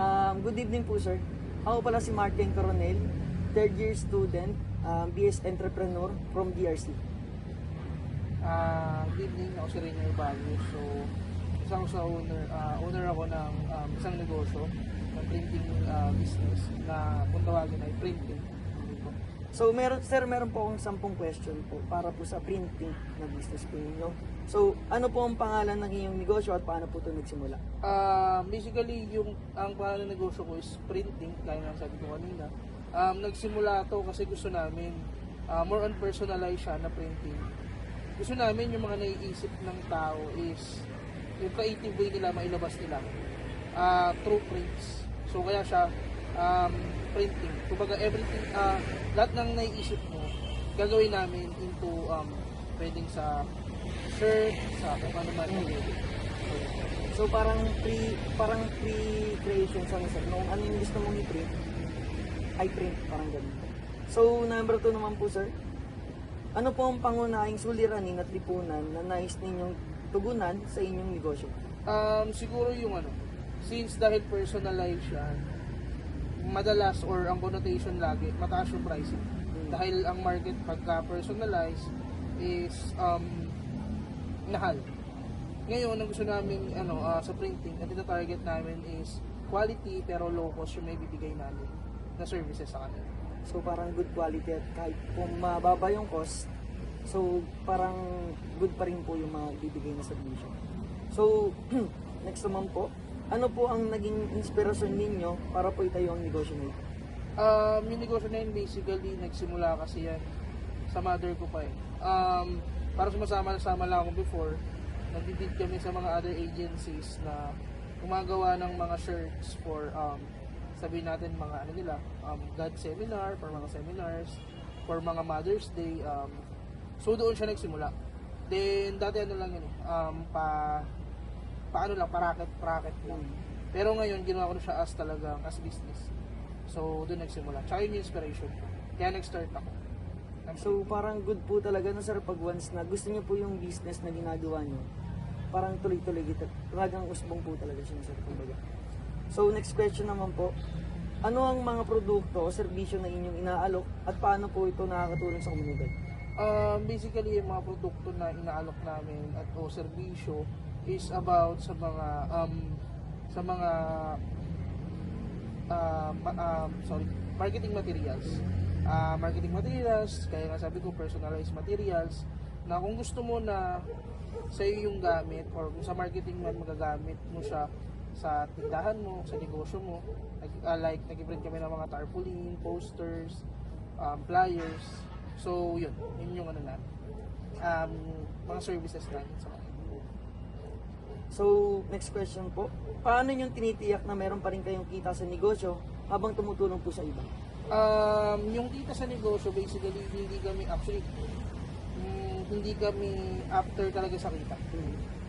Um, good evening po, sir. Ako pala si Martin Coronel, third year student, um, BS Entrepreneur from DRC. Ah, good evening, ako si Rainier Bago. So, isa ako sa owner, ah, owner ako ng um, isang negosyo, ng printing ah, business na kung tawagin ay printing. So, meron, sir, meron po akong sampung question po para po sa printing na business po ninyo. So, ano po ang pangalan ng inyong negosyo at paano po ito nagsimula? Ah, basically, yung ang pangalan ng negosyo ko is printing, kaya nga sabi ko kanina. Um, nagsimula to kasi gusto namin ah, more on personalized siya na printing. Gusto namin yung mga naiisip ng tao is yung creative way nila mailabas nila ah, through prints. So kaya siya um, printing. Kumbaga everything, ah, lahat ng naiisip mo, gagawin namin into um, pwedeng sa shirt, sa kung ano man. Mm. So, parang pre, parang pre-creation sa sir. Nung ano yung gusto mong i-print, ay print, parang ganun. So, number two naman po, sir. Ano po ang pangunahing suliranin at lipunan na nais ninyong tugunan sa inyong negosyo? Um, siguro yung ano, since dahil personalized siya, madalas or ang connotation lagi, mataas yung pricing. Dahil ang market pagka personalized is um, mahal. Ngayon, ang gusto namin ano, ah, sa printing, ang target namin is quality pero low cost yung may bibigay namin na services sa kanila. So, parang good quality at kahit kung mababa yung cost, so parang good pa rin po yung mga bibigay na servisyo. So, next naman po, ano po ang naging inspirasyon ninyo para po itayo ang negosyo nito? Um, yung negosyo na yun, basically, nagsimula kasi yan sa mother ko pa eh. Um, para sumasama-sama lang ako before, nagdidid kami sa mga other agencies na gumagawa ng mga shirts for, um, sabihin natin mga ano nila, um, God seminar, for mga seminars, for mga Mother's Day. Um, so doon siya nagsimula. Then, dati ano lang yun eh, um, pa, paano lang, paraket-paraket lang. Pero ngayon, ginawa ko na siya as talagang, as business. So, doon nagsimula. Tsaka yun yung inspiration ko. Kaya nag-start ako. So parang good po talaga no sir pag once na gusto niyo po yung business na ginagawa niyo. Parang tuloy-tuloy kita. Talagang usbong po talaga siya sir kumbaga. So next question naman po. Ano ang mga produkto o serbisyo na inyong inaalok at paano po ito nakakatulong sa komunidad? Um, basically, yung mga produkto na inaalok namin at o serbisyo is about sa mga um, sa mga uh, um, sorry, marketing materials. Ah, marketing materials, kaya nga sabi ko personalized materials na kung gusto mo na sa iyo yung gamit or kung sa marketing man magagamit mo siya sa tindahan mo, sa negosyo mo, like, ah, like nag-print kami ng mga tarpaulin, posters, um, flyers. So, yun. Yun yung ano na. Um, mga services namin sa. So next question po. Paano niyo tinitiyak na meron pa rin kayong kita sa negosyo habang tumutulong po sa iba? Um, yung kita sa negosyo, basically, hindi kami actually, mm, hindi kami after talaga sa kita.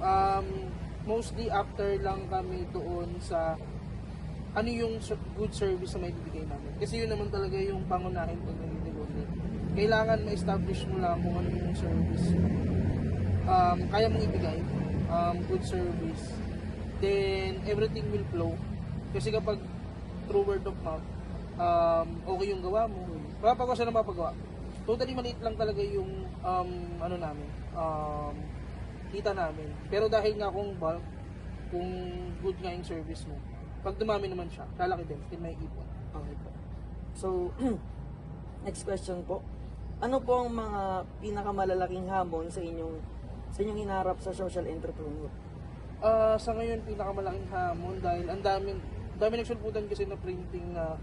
Um, mostly after lang kami doon sa ano yung good service na may bibigay namin. Kasi yun naman talaga yung pangunahin pag nag-negosyo. Kailangan ma-establish mo lang kung ano yung service um, kaya mong ibigay, um, good service, then everything will flow. Kasi kapag through word of mouth, um, okay yung gawa mo, mapapagawa siya ng mapagawa. Totally maliit lang talaga yung um, ano namin, um, kita namin. Pero dahil nga kung bulk, kung good nga yung service mo, pag dumami naman siya, lalaki din, din may ipon. Okay po. So, next question po. Ano po ang mga pinakamalalaking hamon sa inyong sa inyong hinarap sa social entrepreneur? Ah, sa ngayon pinakamalaking hamon dahil ang daming dami nagsulputan kasi na printing na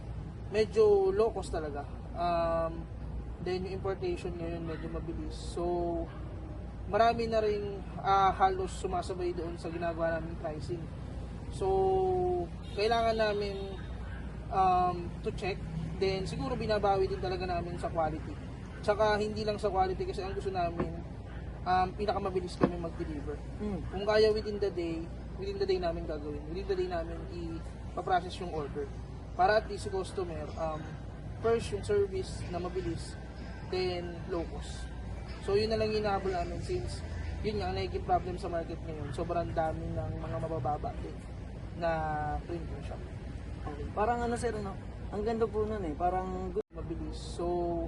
medyo low cost talaga. Um, then yung importation ngayon medyo mabilis. So marami na ring ah, halos sumasabay doon sa ginagawa namin pricing. So kailangan namin um, to check. Then siguro binabawi din talaga namin sa quality. Tsaka hindi lang sa quality kasi ang gusto namin um, pinakamabilis kami mag-deliver. Hmm. Kung kaya within the day, within the day namin gagawin. Within the day namin i-process yung order. Para at least si customer, um, first yung service na mabilis, then low cost. So yun na lang hinahabol namin since yun nga, nagiging problem sa market ngayon. Sobrang dami ng mga mabababa din na printing shop. Okay. Parang ano sir, ano? Ang ganda po nun eh. Parang good. mabilis. So,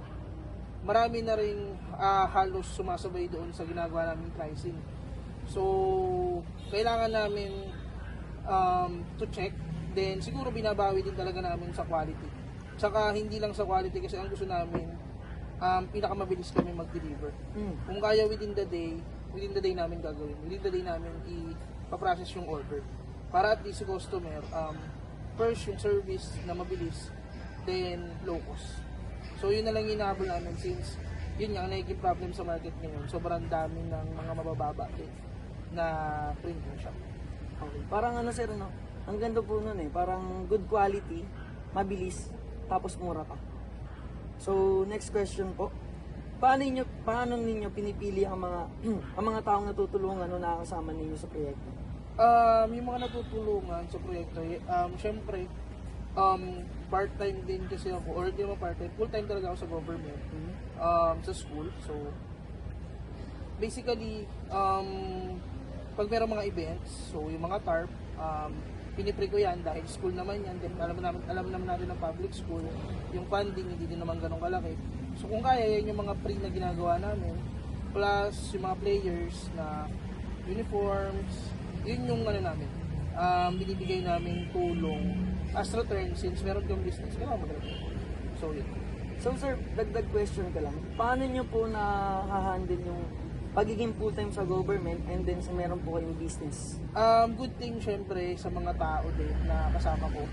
marami na rin ah, halos sumasabay doon sa ginagawa namin pricing. So, kailangan namin um, to check. Then, siguro binabawi din talaga namin sa quality. Tsaka, hindi lang sa quality kasi ang gusto namin, um, pinakamabilis kami mag-deliver. Mm. Kung kaya within the day, within the day namin gagawin. Within the day namin i-process yung order. Para at least si customer, um, first yung service na mabilis, then low cost. So yun na lang yung inahabol namin since yun nga nagiging problem sa market ngayon. Sobrang dami ng mga mabababa din na printing shop. Okay. Parang ano sir, ano? Ang ganda po nun eh. Parang good quality, mabilis, tapos mura pa. So, next question po. Paano ninyo, paano ninyo pinipili ang mga ang mga taong natutulungan o nakakasama ninyo sa proyekto? Um, yung mga natutulungan sa proyekto, um, syempre, um, part-time din kasi ako, or di naman part-time, full-time talaga ako sa government. Mhm. um, sa school. So, basically, um, pag meron mga events, so yung mga TARP, um, pinipre ko yan dahil school naman yan, then alam naman, alam naman natin ng public school, yung funding hindi din naman ganun kalaki. So kung kaya, yan yung mga pre na ginagawa namin, plus yung mga players na uniforms, yun yung ano namin, um, binibigay namin tulong as return since meron kang business, kailangan mag So yun. So sir, dagdag question ka lang. Paano nyo po na-handle yung pagiging full-time sa government and then sa meron po kayong business? Um, good thing syempre sa mga tao din na kasama ko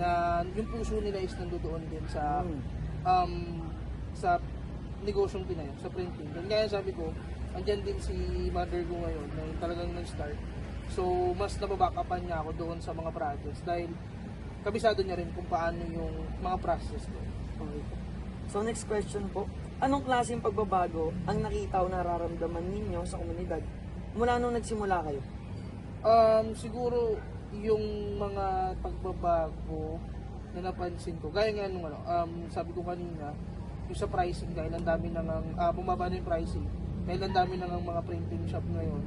na yung puso nila is nandoon din sa Mm. um, sa negosyong pinayo, sa printing. Then kaya sabi ko, andyan din si mother ko ngayon na yung talagang nag-start. So, mas nababackupan niya ako doon sa mga projects dahil kabisado niya rin kung paano yung mga process ko. Okay. So next question po. Anong klaseng pagbabago ang nakita o nararamdaman ninyo sa komunidad mula nung nagsimula kayo? Um, siguro yung mga pagbabago na napansin ko, gaya nga nung ano, um, sabi ko kanina, yung sa pricing dahil ang dami nang uh, bumaba na yung pricing dahil ang dami nang mga printing shop ngayon.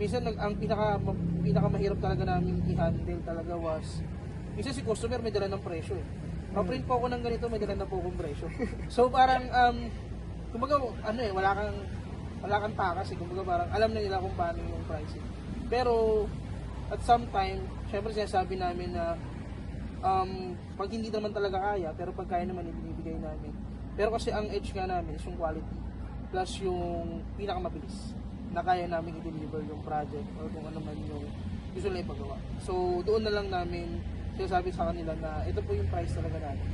Minsan nag, ang pinaka pinaka mahirap talaga namin i-handle talaga was minsan si customer may dala ng presyo eh. Pa-print po ako ng ganito, may dala na po akong presyo. so parang um kumbaga ano eh, wala kang wala kang takas eh. Kumbaga parang alam na nila kung paano yung pricing. Pero at some time, syempre sinasabi namin na um, pag hindi naman talaga kaya, pero pag kaya naman, ibinibigay namin. Pero kasi ang edge nga namin is yung quality plus yung pinakamabilis na kaya namin i-deliver yung project or kung ano man yung gusto nila ipagawa. So, doon na lang namin sinasabi sa kanila na ito po yung price talaga namin.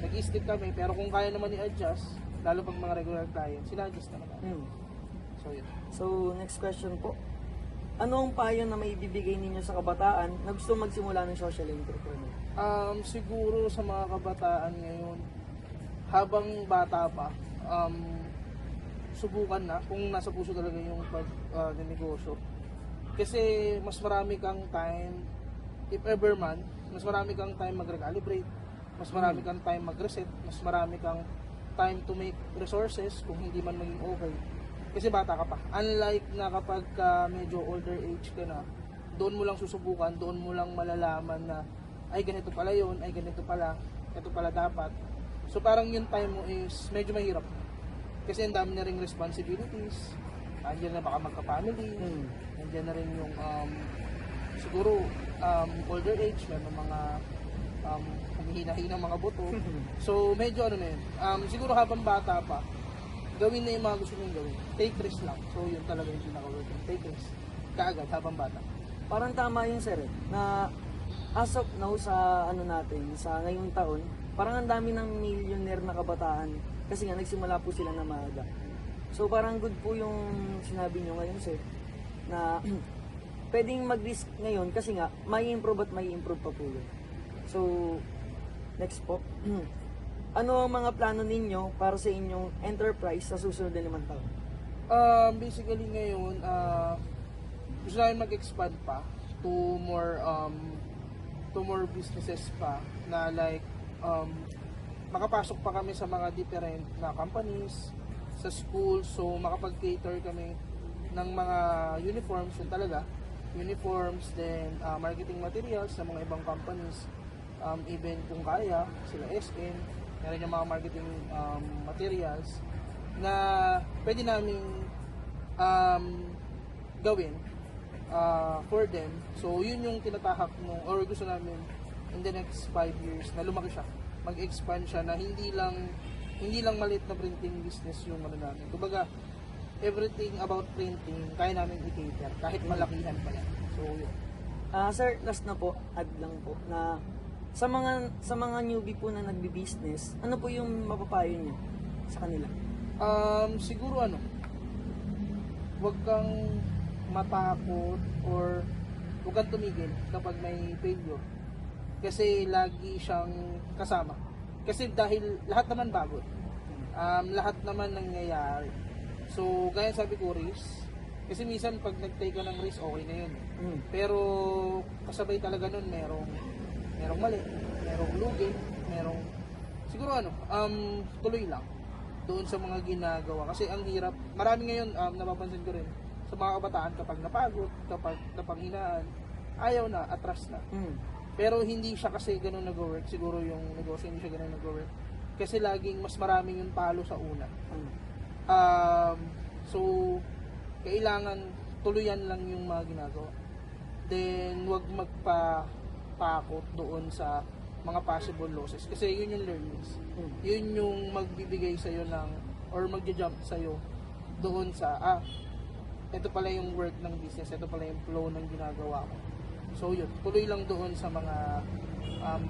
Nag-stick kami, pero kung kaya naman i-adjust, lalo pag mga regular clients, sina-adjust naman namin. Hmm. So, yun. So next question po. Ano ang payo na may ibibigay ninyo sa kabataan na gusto magsimula ng social entrepreneur? Um, siguro sa mga kabataan ngayon, habang bata pa, um, subukan na kung nasa puso talaga yung pag uh, negosyo. Kasi mas marami kang time, if ever man, mas marami kang time mag-recalibrate, mas marami kang time mag-reset, mas marami kang time to make resources kung hindi man maging okay. Kasi bata ka pa. Unlike na kapag ka medyo older age ka na, doon mo lang susubukan, doon mo lang malalaman na ay ganito pala yun, ay ganito pala, ito pala dapat. So parang yung time mo is medyo mahirap. Kasi ang dami na ring responsibilities, andyan na baka magka-family, Hmm. andyan na rin yung um, siguro um, older age, may mga um, humihina-hina mga buto. So medyo ano na yun, um, siguro habang bata pa, gawin na yung mga gusto mong gawin. Take risk lang. So yun talaga yung pinaka-working. Take risk. Kaagad habang bata. Parang tama yun sir eh, na as of now sa ano natin, sa ngayong taon, parang ang dami ng millionaire na kabataan kasi nga nagsimula po sila na maaga. So parang good po yung sinabi nyo ngayon sir, na pwedeng mag-risk ngayon kasi nga may improve at may improve pa po yun. So, next po. ano ang mga plano ninyo para sa inyong enterprise sa susunod na limang taon? Um, basically ngayon, uh, gusto namin mag-expand pa to more um, to more businesses pa na like um, makapasok pa kami sa mga different na companies, sa school, so makapag-cater kami ng mga uniforms yun talaga uniforms, then uh, marketing materials sa mga ibang companies um, even kung kaya, sila SM, meron yung mga marketing um, materials na pwede naming um, gawin uh, for them. So, yun yung tinatahak mo or gusto namin in the next 5 years na lumaki siya. Mag-expand siya na hindi lang hindi lang maliit na printing business yung ano namin. Kumbaga, everything about printing, kaya namin i-cater, kahit malakihan pa. So, yun. Ah, sir, last na po, add lang po na sa mga sa mga newbie po na nagbi-business, ano po yung mapapayo niyo sa kanila? Um, siguro ano, huwag kang matakot or huwag kang tumigil kapag may failure. Kasi lagi siyang kasama. Kasi dahil lahat naman bago. Um, lahat naman nangyayari. So, gaya sabi ko, risk. Kasi minsan pag nag-take ka ng risk, okay na yun. Mm. Pero kasabay talaga nun merong merong mali, merong lugi, merong siguro ano, um tuloy lang doon sa mga ginagawa kasi ang hirap. Marami ngayon um napapansin ko rin sa mga kabataan kapag napagod, kapag napanghinaan, ayaw na, atras na. Mm. Pero hindi siya kasi ganun nag-work. Siguro yung negosyo hindi siya ganun nag-work. Kasi laging mas maraming yung palo sa una. Mm. Um, so, kailangan tuluyan lang yung mga ginagawa. Then, wag magpa-pakot doon sa mga possible losses. Kasi yun yung learnings. Mm. Yun yung magbibigay sa'yo ng, or magja-jump sa'yo doon sa, ah, ito pala yung work ng business, ito pala yung flow ng ginagawa ko. So yun, tuloy lang doon sa mga um,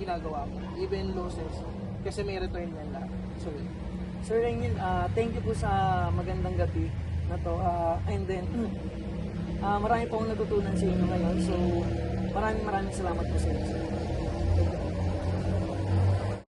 ginagawa mo. Even losses, kasi may return yan lahat. So yun. Sir Rengil, ah, thank you po sa magandang gabi na to. Ah, and then, ah, marami po akong natutunan sa inyo ngayon. So, maraming maraming salamat po sa inyo.